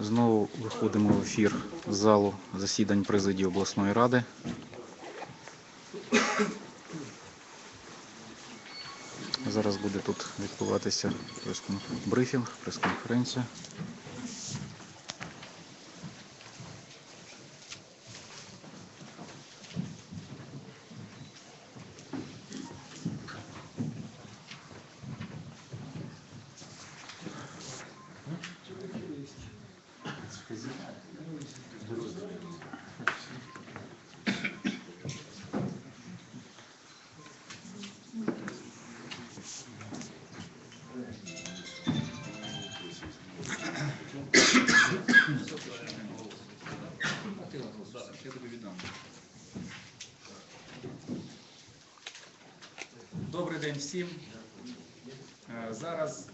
Знову виходимо в ефір з залу засідань президії обласної ради. Зараз буде тут відбуватися прес-конф- брифінг, прес-конференція. Добрий день всім. Е, Зараз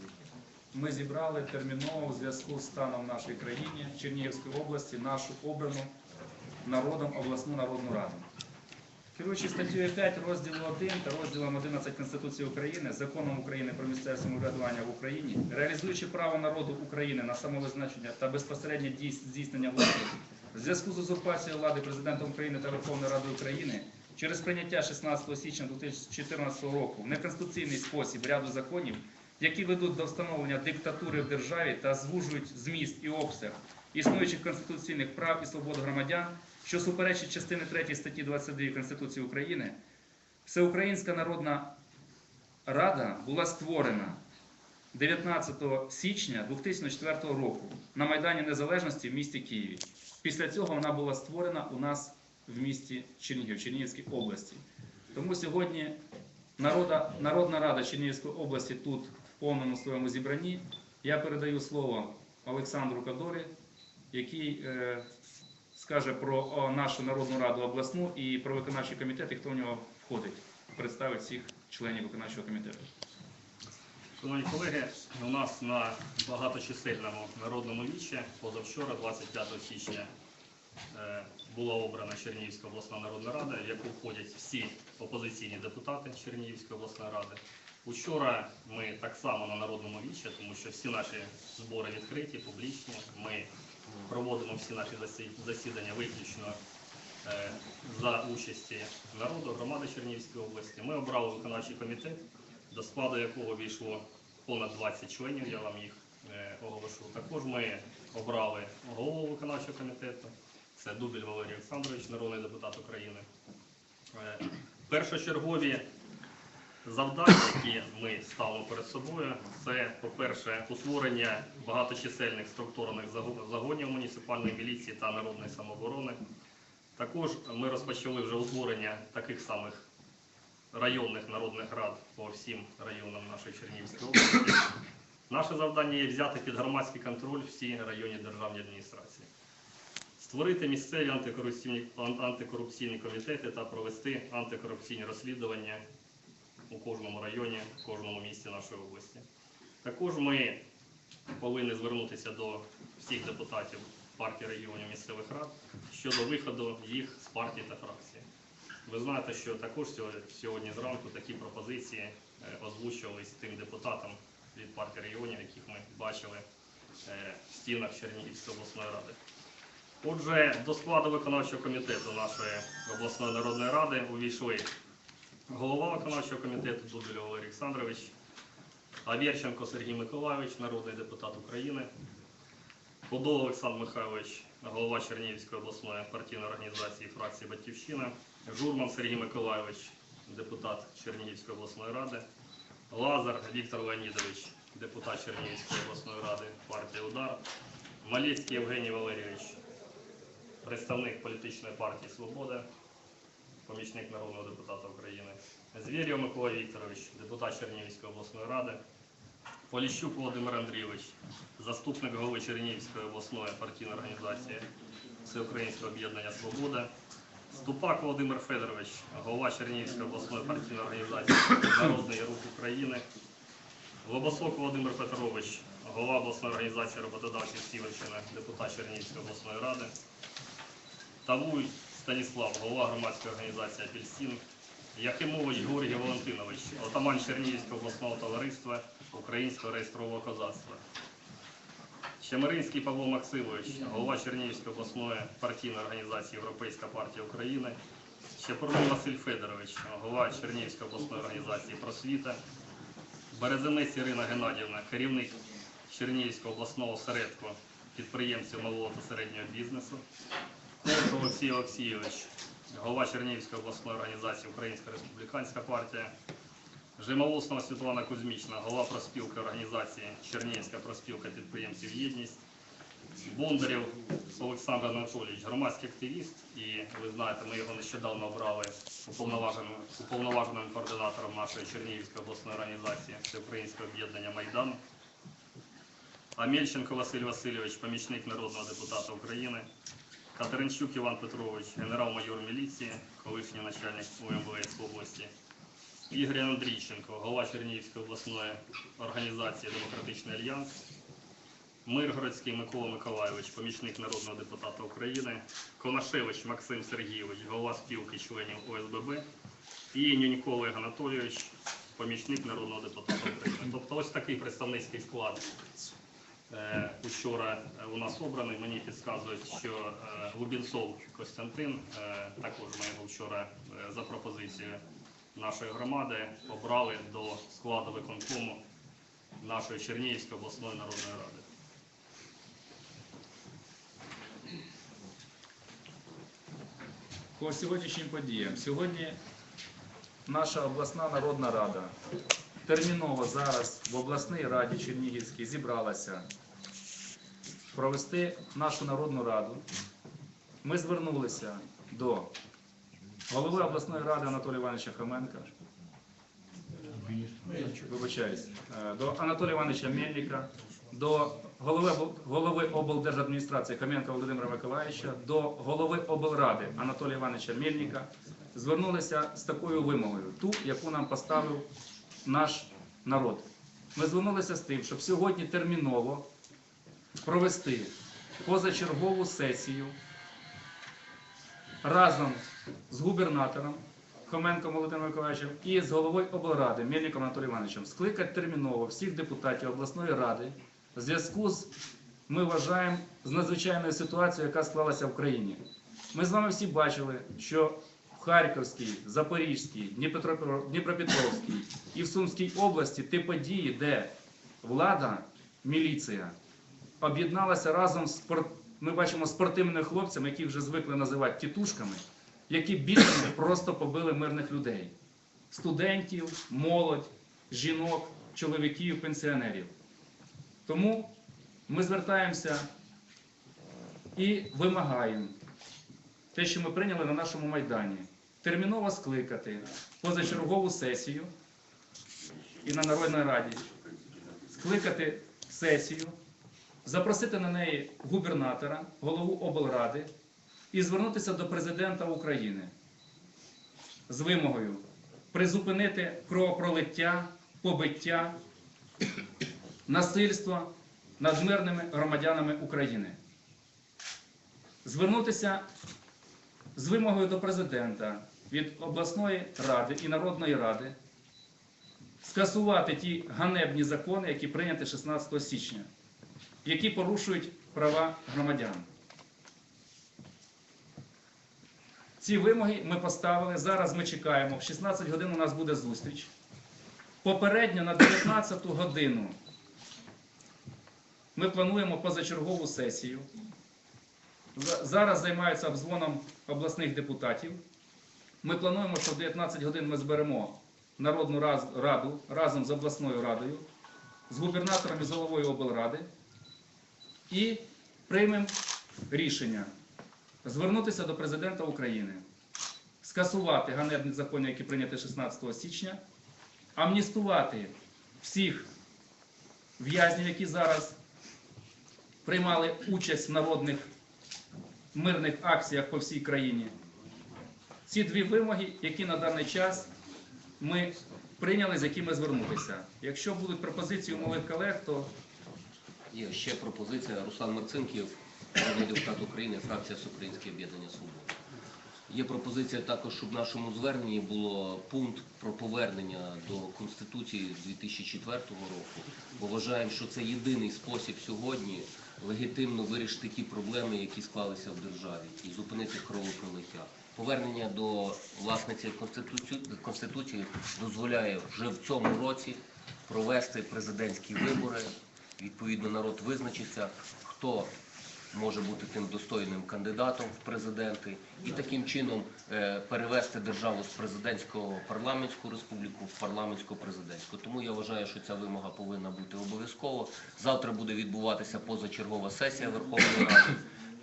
ми зібрали терміново у зв'язку з станом в нашій країні Чернігівської області нашу обрану народом обласну народну раду. Керуючи статтею 5 розділу 1 та розділом 11 Конституції України, законом України про місцеве самоврядування в Україні, реалізуючи право народу України на самовизначення та безпосереднє здійснення влади, в зв'язку з узурпацією влади президентом України та Верховною Радою України через прийняття 16 січня 2014 року в неконституційний спосіб ряду законів, які ведуть до встановлення диктатури в державі та звужують зміст і обсяг існуючих конституційних прав і свобод громадян, що суперечить частини 3 статті 22 Конституції України, Всеукраїнська Народна Рада була створена 19 січня 2004 року на Майдані Незалежності в місті Києві. Після цього вона була створена у нас в місті Чернігів, Чернігівській області. Тому сьогодні Народа, Народна Рада Чернігівської області тут в повному своєму зібранні. Я передаю слово Олександру Кадорі, який е, скаже про нашу Народну Раду обласну і про виконавчий комітет, і хто в нього входить. Представить всіх членів виконавчого комітету. Шановні колеги, у нас на багаточисельному народному вічі позавчора, 25 січня, е, була обрана Чернігівська обласна народна рада, в яку входять всі опозиційні депутати Чернігівської обласної ради. Учора ми так само на народному вічі, тому що всі наші збори відкриті, публічні. Ми проводимо всі наші засідання виключно е, за участі народу, громади Чернігівської області. Ми обрали виконавчий комітет до складу якого війшло понад 20 членів, я вам їх е, оголошу. Також ми обрали голову виконавчого комітету, це Дубіль Валерій Олександрович, народний депутат України. Е, Першочергові завдання, які ми ставимо перед собою, це, по-перше, утворення багаточисельних структурних загонів муніципальної міліції та народної самооборони. Також ми розпочали вже утворення таких самих районних народних рад по всім районам нашої Чернігівської області. Наше завдання є взяти під громадський контроль всі районні державні адміністрації, створити місцеві антикорупційні, антикорупційні комітети та провести антикорупційні розслідування у кожному районі, в кожному місті нашої області. Також ми повинні звернутися до всіх депутатів партій регіонів місцевих рад щодо виходу їх з партій та фракцій. Ви знаєте, що також сьогодні- сьогодні зранку такі пропозиції е, озвучувались тим депутатам від партії регіонів, яких ми бачили е, в стінах Чернігівської обласної ради. Отже, до складу виконавчого комітету нашої обласної народної ради увійшли голова виконавчого комітету Дубіль Валерій Олександрович, Авєрченко Сергій Миколайович, народний депутат України, Подол Олександр Михайлович, голова Чернігівської обласної партійної організації фракції Батьківщина, Журман Сергій Миколайович, депутат Чернігівської обласної ради, Лазар Віктор Леонідович, депутат Чернігівської обласної ради, партія Удар, Малецький Євгеній Валерійович, представник політичної партії Свобода, помічник народного депутата України, Звєрєв Микола Вікторович, депутат Чернігівської обласної ради, Поліщук Володимир Андрійович, заступник голови Чернігівської обласної партійної організації Всеукраїнського об'єднання Свобода, Ступак Володимир Федорович, голова Чернігівської обласної партійної організації Народний рух України, Лобосок Володимир Петрович, голова обласної організації роботодавців Сіверщини, депутат Чернігівської обласної ради, Тавуй Станіслав, голова громадської організації Апельсин, Якимович Георгій Валентинович, отаман Чернігівського обласного товариства, українського реєстрового козацтва. Щемиринський Павло Максимович, голова Чернігівської обласної партійної організації Європейська партія України. Щепурний Василь Федорович, голова Чернігівської обласної організації Просвіта. Березенець Ірина Геннадівна, керівник Чернігівського обласного осередку підприємців малого та середнього бізнесу. Колос Олексій Олексійович, голова Чернігівської обласної організації Українська республіканська партія. Жимолоснова Світлана Кузьмічна, голова проспілки організації Чернігівська проспілка підприємців Єдність. Бондарєв Олександр Анатолійович, громадський активіст, і ви знаєте, ми його нещодавно обрали уповноваженим, уповноваженим координатором нашої Чернігівської обласної організації Всеукраїнського об'єднання Майдан. Амельченко Василь Васильович, помічник народного депутата України. Катеринчук Іван Петрович, генерал-майор міліції, колишній начальник УМВС області. Ігор Андрійченко, голова Чернігівської обласної організації Демократичний альянс. Миргородський Микола Миколайович, помічник народного депутата України, Конашевич Максим Сергійович, голова спілки членів ОСББ, і Нюнько Олег Анатолійович, помічник народного депутата України. Тобто ось такий представницький склад учора е, у нас обраний. Мені підказують, що е, Костянтин, е, також ми вчора е, за пропозицією нашої громади обрали до складу виконкому нашої Чернігівської обласної народної ради. По сьогоднішнім подіям. Сьогодні наша обласна народна рада терміново зараз в обласній раді Чернігівській зібралася провести нашу народну раду. Ми звернулися до голови обласної ради Анатолія Івановича Хоменка, вибачаюсь, е, до Анатолія Івановича Мельника, до голови, голови облдержадміністрації Хоменка Володимира Миколаївича, до голови облради Анатолія Івановича Мельника звернулися з такою вимогою, ту, яку нам поставив наш народ. Ми звернулися з тим, щоб сьогодні терміново провести позачергову сесію разом з губернатором Хоменком Володимиром Миколаївичем і з головою облради Мельником Анатолієм Івановичем скликати терміново всіх депутатів обласної ради в зв'язку з, ми вважаємо, з надзвичайною ситуацією, яка склалася в країні. Ми з вами всі бачили, що в Харківській, Запорізькій, Дніпропетровській і в Сумській області ті події, де влада, міліція об'єдналася разом з ми бачимо спортивними хлопцями, які вже звикли називати тітушками, які бітами просто побили мирних людей: студентів, молодь, жінок, чоловіків, пенсіонерів. Тому ми звертаємося і вимагаємо те, що ми прийняли на нашому майдані, терміново скликати позачергову сесію і на Народній Раді, скликати сесію, запросити на неї губернатора, голову облради і звернутися до президента України з вимогою призупинити кровопролиття, побиття, насильство над мирними громадянами України. Звернутися з вимогою до президента від обласної ради і народної ради скасувати ті ганебні закони, які прийняті 16 січня, які порушують права громадян. Ці вимоги ми поставили. Зараз ми чекаємо. В 16 годин у нас буде зустріч. Попередньо на 19 годину ми плануємо позачергову сесію. Зараз займаються обзвоном обласних депутатів. Ми плануємо, що в 19 годин ми зберемо Народну раду разом з обласною радою, з губернатором і з головою облради і приймемо рішення звернутися до президента України, скасувати ганебні закони, які прийняті 16 січня, амністувати всіх в'язнів, які зараз приймали участь в народних мирних акціях по всій країні. Ці дві вимоги, які на даний час ми прийняли, з якими звернутися. Якщо будуть пропозиції у моїх колег, то Є ще пропозиція Руслан Марцинків, народний депутат України, фракція Всеукраїнське об'єднання Свобода. Є пропозиція також, щоб в нашому зверненні було пункт про повернення до Конституції 2004 року. Вважаємо, що це єдиний спосіб сьогодні легітимно вирішити ті проблеми, які склалися в державі, і зупинити кровопролиття. Повернення до власне цієї конституції дозволяє вже в цьому році провести президентські вибори. Відповідно, народ визначиться, хто може бути тим достойним кандидатом в президенти, і таким чином е, перевести державу з президентського парламентську республіку в парламентську президентську. Тому я вважаю, що ця вимога повинна бути обов'язково. Завтра буде відбуватися позачергова сесія Верховної Ради.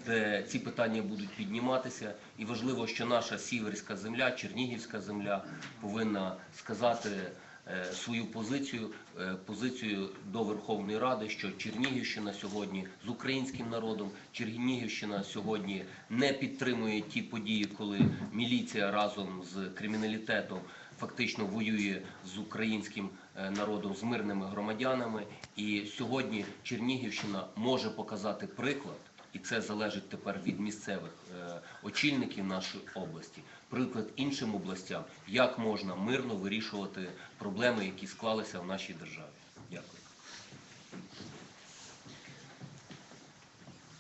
Де ці питання будуть підніматися, і важливо, що наша сіверська земля, чернігівська земля повинна сказати свою позицію, е, позицію до Верховної Ради, що Чернігівщина сьогодні з українським народом, Чернігівщина сьогодні не підтримує ті події, коли міліція разом з криміналітетом фактично воює з українським е, народом, з мирними громадянами. І сьогодні Чернігівщина може показати приклад. І це залежить тепер від місцевих е, очільників нашої області. Приклад іншим областям, як можна мирно вирішувати проблеми, які склалися в нашій державі. Дякую.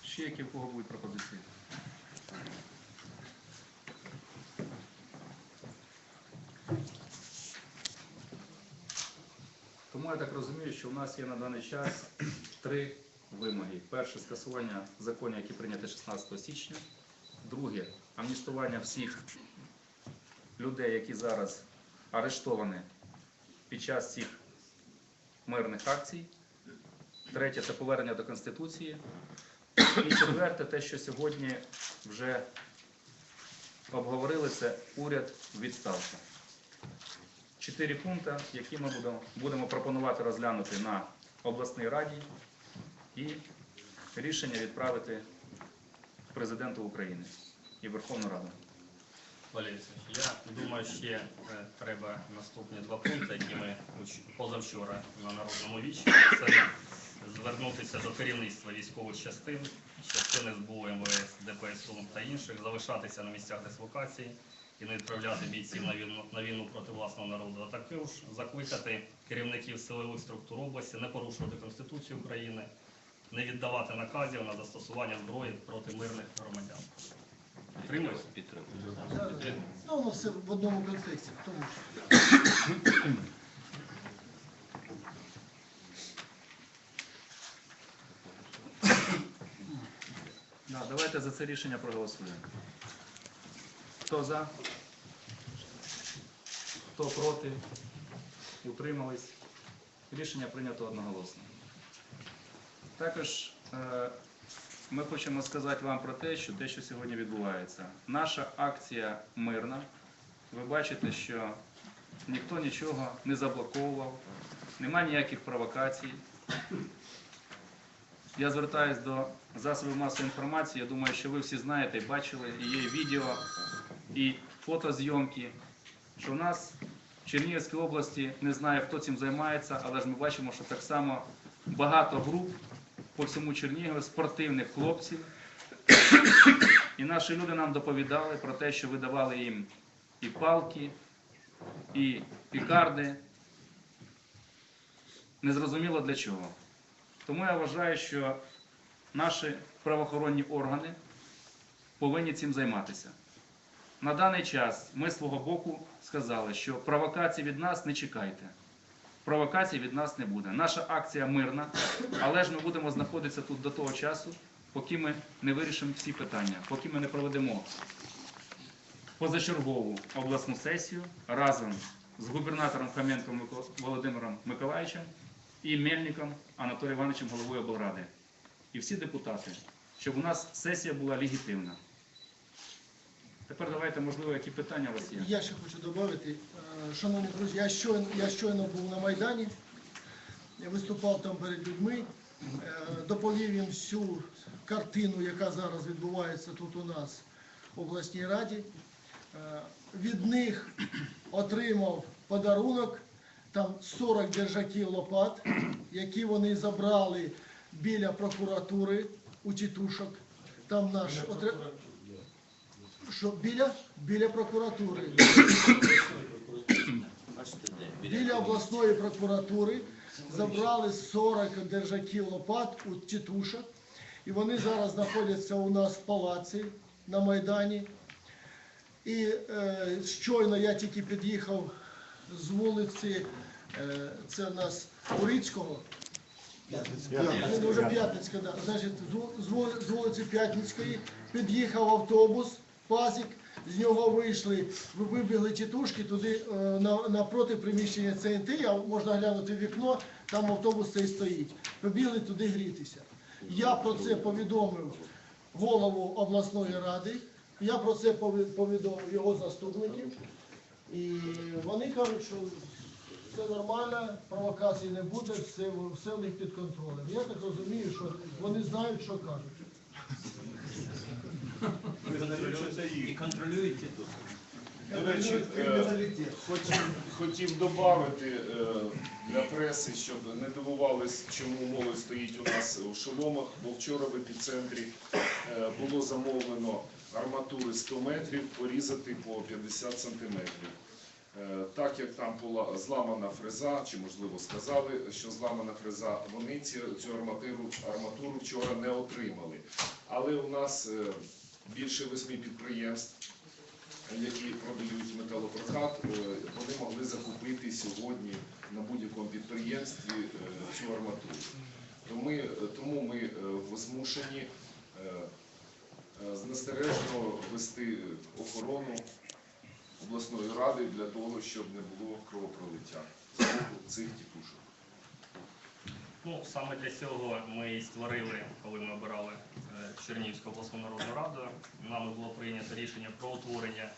Ще які в кого будуть пропозиції? Тому я так розумію, що у нас є на даний час три вимоги. Перше скасування законів, які прийняті 16 січня. Друге амністування всіх людей, які зараз арештовані під час цих мирних акцій. Третє це повернення до Конституції. І четверте, те, що сьогодні вже обговорили, це уряд у відставці. Чотири пункти, які ми будемо пропонувати розглянути на обласній раді і рішення відправити президенту України і Верховну Раду. Валерій я думаю, ще е, треба наступні два пункти, які ми позавчора на народному вічі. Це звернутися до керівництва військових частин, частини СБУ, МВС, ДПСУ та інших, залишатися на місцях дислокації і не відправляти бійців на війну, на війну проти власного народу, а також закликати керівників силових структур області не порушувати Конституцію України, не віддавати наказів на застосування зброї проти мирних громадян. Підтримуєте? Підтримую. Ну, воно все в одному контексті, в тому що Да, давайте за це рішення проголосуємо. Хто за? Хто проти? Утримались? Рішення прийнято одноголосно. Також е, ми хочемо сказати вам про те, що те, що сьогодні відбувається. Наша акція мирна. Ви бачите, що ніхто нічого не заблоковував, немає ніяких провокацій. Я звертаюся до засобів масової інформації. Я думаю, що ви всі знаєте і бачили, і є відео, і фотозйомки, що в нас в Чернігівській області не знаю, хто цим займається, але ж ми бачимо, що так само багато груп по всьому Чернігову, спортивних хлопців. І наші люди нам доповідали про те, що видавали їм і палки, і пікарди. Незрозуміло для чого. Тому я вважаю, що наші правоохоронні органи повинні цим займатися. На даний час ми свого боку сказали, що провокацій від нас не чекайте. Провокацій від нас не буде. Наша акція мирна, але ж ми будемо знаходитися тут до того часу, поки ми не вирішимо всі питання, поки ми не проведемо позачергову обласну сесію разом з губернатором Хаменком Володимиром Миколаївичем і Мельником Анатолієм Івановичем, головою облради. І всі депутати, щоб у нас сесія була легітимна. Тепер давайте, можливо, які питання у вас є. я ще хочу додати, е, шановні друзі, я щойно, я щойно був на Майдані, я виступав там перед людьми, е, доповів їм всю картину, яка зараз відбувається тут у нас в обласній раді. Е, Від них отримав подарунок, там 40 держаків лопат, які вони забрали біля прокуратури у тітушок. Там наш Що біля, біля прокуратури. Біля обласної прокуратури забрали 40 держаків лопат у тітушок. І вони зараз знаходяться у нас в палаці на Майдані. І е, щойно я тільки під'їхав з вулиці, е, це в нас Урицького. Ну, Вже П'ятницька, да. Значить, з вулиці П'ятницької під'їхав автобус, пасік, з нього вийшли, ви- вибігли тітушки туди е, напроти приміщення ЦНТ, а можна глянути вікно, там автобус цей стоїть. Побігли туди грітися. Я про це повідомив голову обласної ради, я про це повідомив його заступників. І вони кажуть, що все нормально, провокацій не буде, все в них під контролем. Я так розумію, що вони знають, що кажуть. І контролюєте тут. До речі, е, хотів, хотів додати е, для преси, щоб не дивувались, чому молодь стоїть у нас у шоломах, бо вчора в епіцентрі е, було замовлено арматури 100 метрів порізати по 50 сантиметрів. Так як там була зламана фреза, чи можливо сказали, що зламана фреза, вони ці, цю арматуру, арматуру вчора не отримали. Але у нас більше восьми підприємств які продають металопрокат, е, вони могли закупити сьогодні на будь-якому підприємстві е, цю арматуру. Тому ми, тому ми е, змушені е, е, настережно вести охорону обласної ради для того, щоб не було кровопролиття цих тітушок. Ну, саме для цього ми і створили, коли ми обирали е, Чернігівську обласну народну раду, нами було прийнято рішення про утворення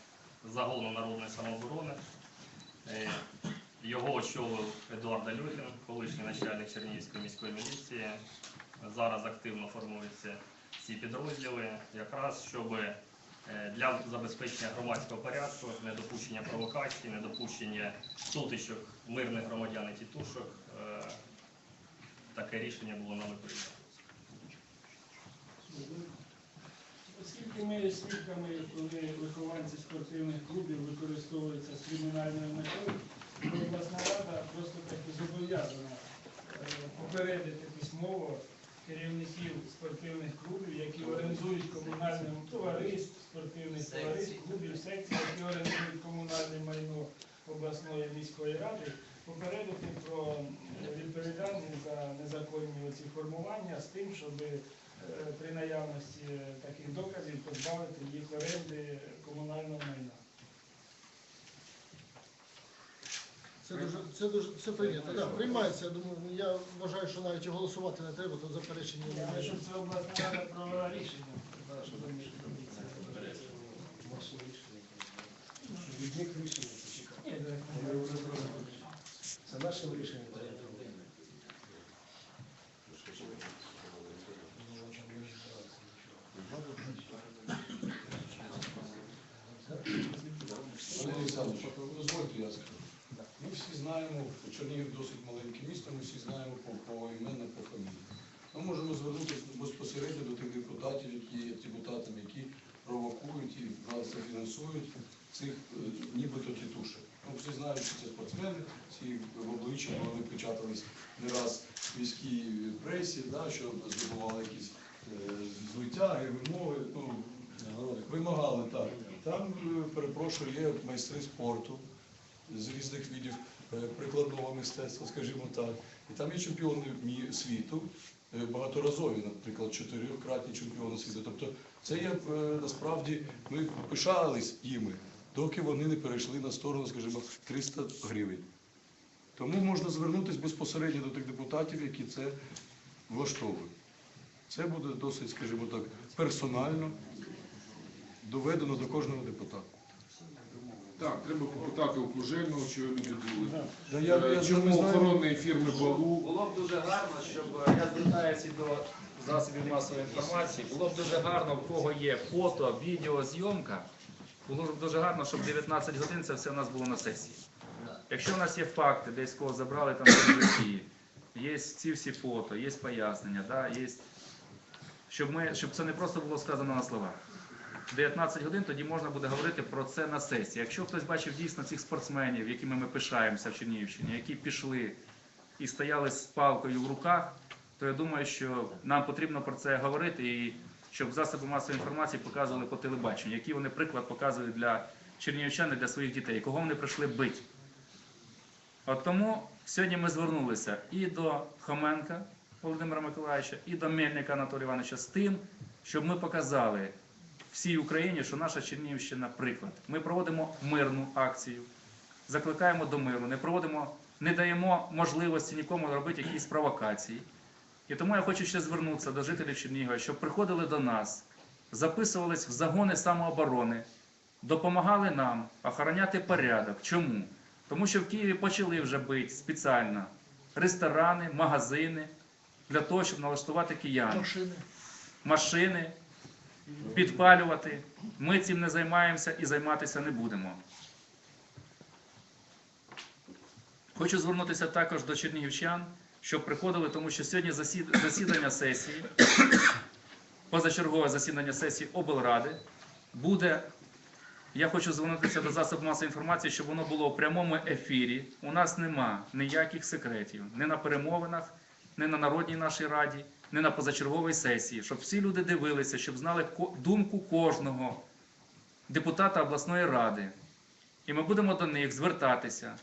загону народної самооборони. Е, Його очолив Едуард Альохін, колишній начальник Чернігівської міської міліції. Зараз активно формуються ці підрозділи, якраз щоб е, для забезпечення громадського порядку, недопущення провокацій, недопущення сутичок мирних громадян і тітушок. Таке рішення було нами прийнято. Оскільки ми свідками, коли вихованці спортивних клубів використовуються з кримінальною метою, то обласна рада просто таки зобов'язана е, попередити письмово керівників спортивних клубів, які орендують комунальне товариств, спортивних товариств, клубів, секцій, які орендують комунальне майно обласної міської ради, попередити про е, відповідальність за незаконні оці формування з тим, щоб е, при наявності таких доказів позбавити їх оренди комунального майна. Це дуже це дуже це прийнято. Да, приймається. Я думаю, я вважаю, що навіть і голосувати не треба, то заперечення Я немає. щоб це обласна рада провела рішення. Від них рішення почекати. Ні, так. Це наше рішення. Олег Олександрович, дозвольте я. Ми всі знаємо, Чернігів досить маленьке місто, ми всі знаємо по, іменам, по фамілії. Ми можемо звернутися безпосередньо до тих депутатів, які є депутатами, які провокують і фінансують цих е, нібито тітушек. Ну, всі знають, що це спортсмени, всі в обличчя вони печатались не раз в міській пресі, да, що здобували якісь е, звитяги, вимоги. Ну, Вимагали так. Там, е, перепрошую, є майстри спорту з різних видів е, прикладного мистецтва, скажімо так. І там є чемпіони світу, е, багаторазові, наприклад, чотирьохкратні чемпіони світу. Тобто це є насправді, ми пишались їми, доки вони не перейшли на сторону, скажімо, 300 гривень. Тому можна звернутися безпосередньо до тих депутатів, які це влаштовують. Це буде досить, скажімо так, персонально доведено до кожного депутата. Так, треба попитати у Кужельного, що люди були. Да, я, я, Е, я Чому охоронної фірми Балу Було б дуже гарно, щоб я звертаюся до засобів масової інформації. Було б дуже гарно, в кого є фото, відео, зйомка. Було б дуже гарно, щоб 19 годин це все у нас було на сесії. Якщо у нас є факти, десь кого забрали там в Росії, є ці всі фото, є пояснення, да, є... щоб, ми, щоб це не просто було сказано на словах. 19 годин, тоді можна буде говорити про це на сесії. Якщо хтось бачив дійсно цих спортсменів, якими ми пишаємося в Чернігівщині, які пішли і стояли з палкою в руках, то я думаю, що нам потрібно про це говорити і щоб засоби масової інформації показували по телебаченню, який вони приклад показують для чернігівчан і для своїх дітей, кого вони прийшли бити. От тому сьогодні ми звернулися і до Хоменка Володимира Миколаївича, і до Мельника Анатолія Івановича з тим, щоб ми показали всій Україні, що наша Чернігівщина приклад. Ми проводимо мирну акцію, закликаємо до миру, не проводимо, не даємо можливості нікому робити якісь провокації. І тому я хочу ще звернутися до жителів Чернігова, щоб приходили до нас, записувались в загони самооборони, допомагали нам охороняти порядок. Чому? Тому що в Києві почали вже бити спеціально ресторани, магазини для того, щоб налаштувати киян Машини. машини, підпалювати. Ми цим не займаємося і займатися не будемо. Хочу звернутися також до чернігівчан, щоб приходили, тому що сьогодні засід- засідання сесії, позачергове засідання сесії облради буде. Я хочу звернутися до засобів масової інформації, щоб воно було в прямому ефірі. У нас нема ніяких секретів, ні на перемовинах, ні на Народній нашій раді, ні на позачерговій сесії, щоб всі люди дивилися, щоб знали думку кожного депутата обласної ради. І ми будемо до них звертатися,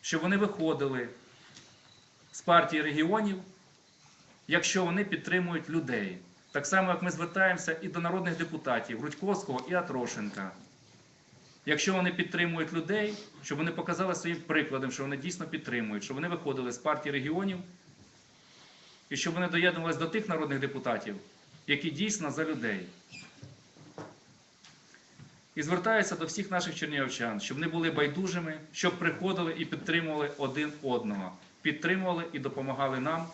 щоб вони виходили з партії регіонів, якщо вони підтримують людей. Так само, як ми звертаємося і до народних депутатів Рудьковського і Атрошенка. Якщо вони підтримують людей, щоб вони показали своїм прикладом, що вони дійсно підтримують, щоб вони виходили з партії регіонів і щоб вони доєднувалися до тих народних депутатів, які дійсно за людей. І звертаюся до всіх наших чернігівчан, щоб не були байдужими, щоб приходили і підтримували один одного, підтримували і допомагали нам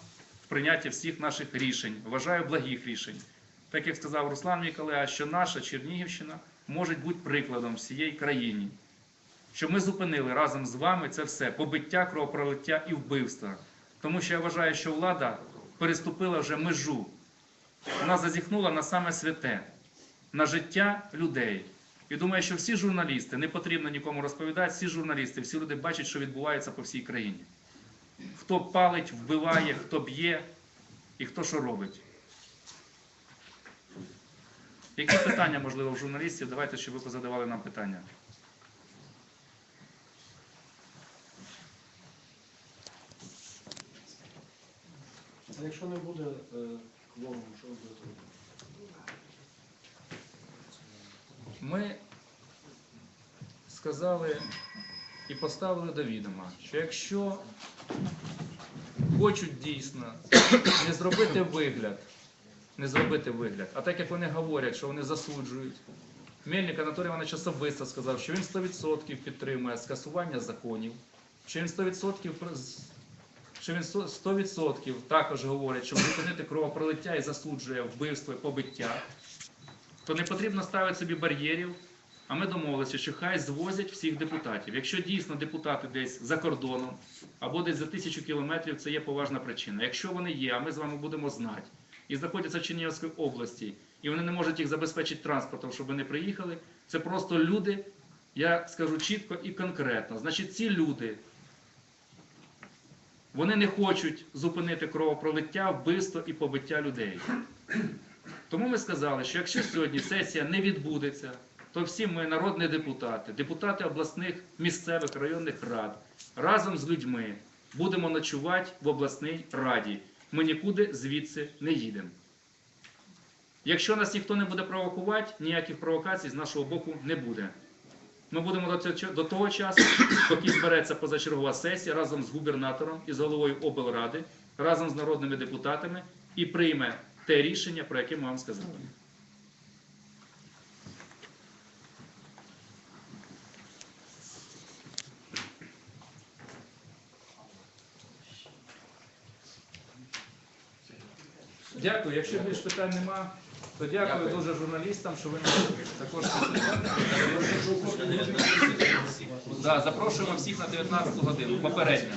в прийнятті всіх наших рішень. Вважаю благих рішень. Так як сказав Руслан мій колега, що наша Чернігівщина може бути прикладом всієї країні. Щоб ми зупинили разом з вами це все побиття, кровопролиття і вбивства. Тому що я вважаю, що влада переступила вже межу. Вона зазіхнула на саме святе, на життя людей. І думаю, що всі журналісти, не потрібно нікому розповідати, всі журналісти, всі люди бачать, що відбувається по всій країні. Хто палить, вбиває, хто б'є і хто що робить. Які питання, можливо, в журналістів? Давайте, щоб ви позадавали нам питання. А якщо не буде е, кворуму, що ви будете робити? Ми сказали і поставили до відома, що якщо хочуть дійсно не зробити вигляд, не зробити вигляд, а так як вони говорять, що вони засуджують. Мельник Анатолій Іванович особисто сказав, що він 100% підтримує скасування законів, що він 100% що він 100% також говорить, щоб зупинити кровопролиття і засуджує вбивство і побиття, то не потрібно ставити собі бар'єрів. А ми домовилися, що хай звозять всіх депутатів. Якщо дійсно депутати десь за кордоном або десь за тисячу кілометрів, це є поважна причина. Якщо вони є, а ми з вами будемо знати, і знаходяться в Чернігівській області, і вони не можуть їх забезпечити транспортом, щоб вони приїхали, це просто люди, я скажу чітко і конкретно. Значить, ці люди, вони не хочуть зупинити кровопролиття, вбивство і побиття людей. Тому ми сказали, що якщо сьогодні сесія не відбудеться, то всі ми народні депутати, депутати обласних місцевих районних рад, разом з людьми будемо ночувати в обласній раді. Ми нікуди звідси не їдемо. Якщо нас ніхто не буде провокувати, ніяких провокацій з нашого боку не буде. Ми будемо до того часу, поки збереться позачергова сесія разом з губернатором і з головою облради, разом з народними депутатами і прийме те рішення, про яке ми вам сказали. Дякую. Якщо більш питань нема, то дякую, дуже журналістам, що ви нас також да, запрошуємо всіх на 19 годину. Попередньо.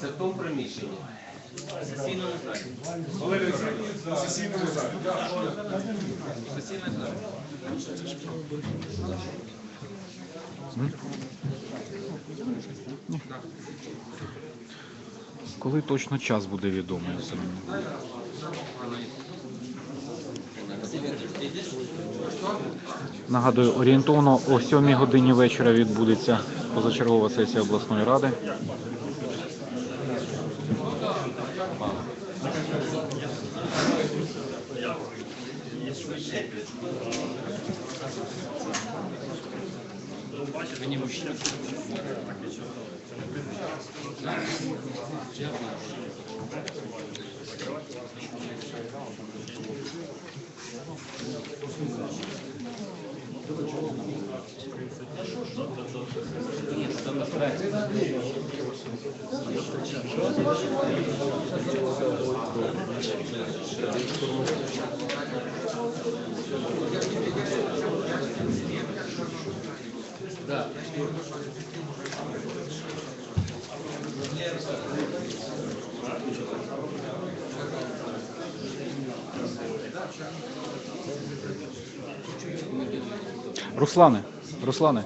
Це в тому приміщенні. Валерій Олександрович, в сесійному залі. Коли точно час буде відомий? Нагадую, орієнтовно о 7 годині вечора відбудеться позачергова сесія обласної ради. Да. Руслане, Руслане.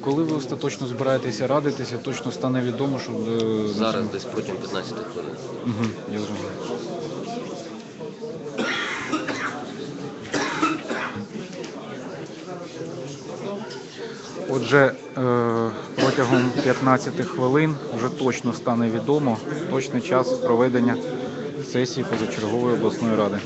Коли ви остаточно збираєтеся радитися, точно стане відомо, що е, Зараз десь протягом 15 хвилин. Угу, я зрозумів. Отже, е, протягом 15 хвилин вже точно стане відомо точний час проведення сесії позачергової обласної ради.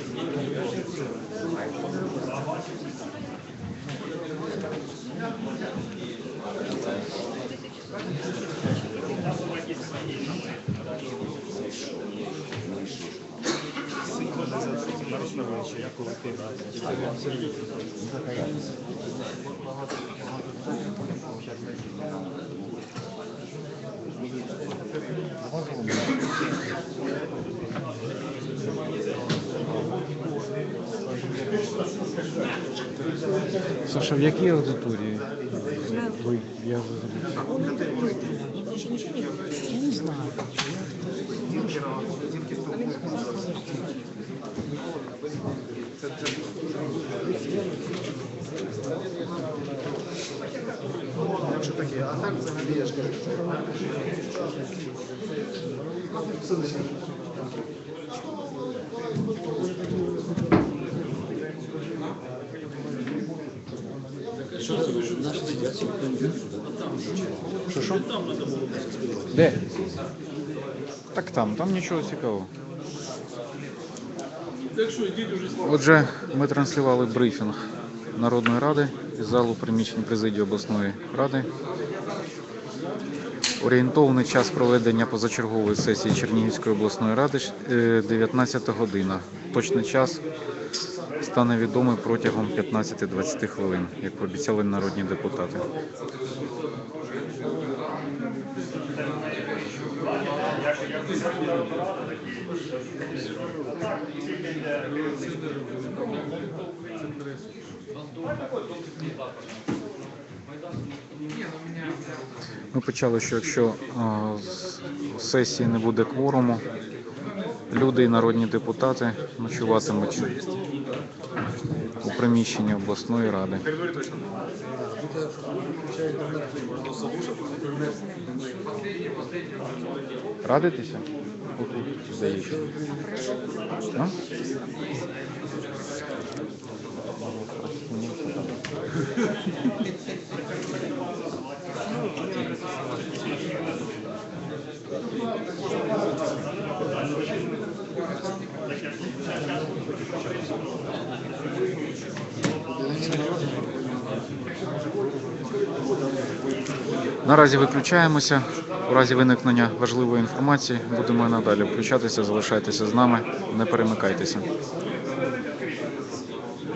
Саша, в якій аудиторії? Ви, я забув. Що, що? Де? Так там, там нічого цікавого. Отже, ми транслювали брифінг Народної ради із залу приміщень президії обласної ради. Орієнтовний час проведення позачергової сесії Чернігівської обласної ради е, 19 година. Точний час стане відомий протягом 15-20 хвилин, як пообіцяли народні депутати. Ми почали, що якщо а, з сесії не буде кворуму, люди і народні депутати ночуватимуть у приміщенні обласної ради. Радитися? Здається. А? Наразі виключаємося. У разі виникнення важливої інформації будемо і надалі включатися. Залишайтеся з нами, не перемикайтеся.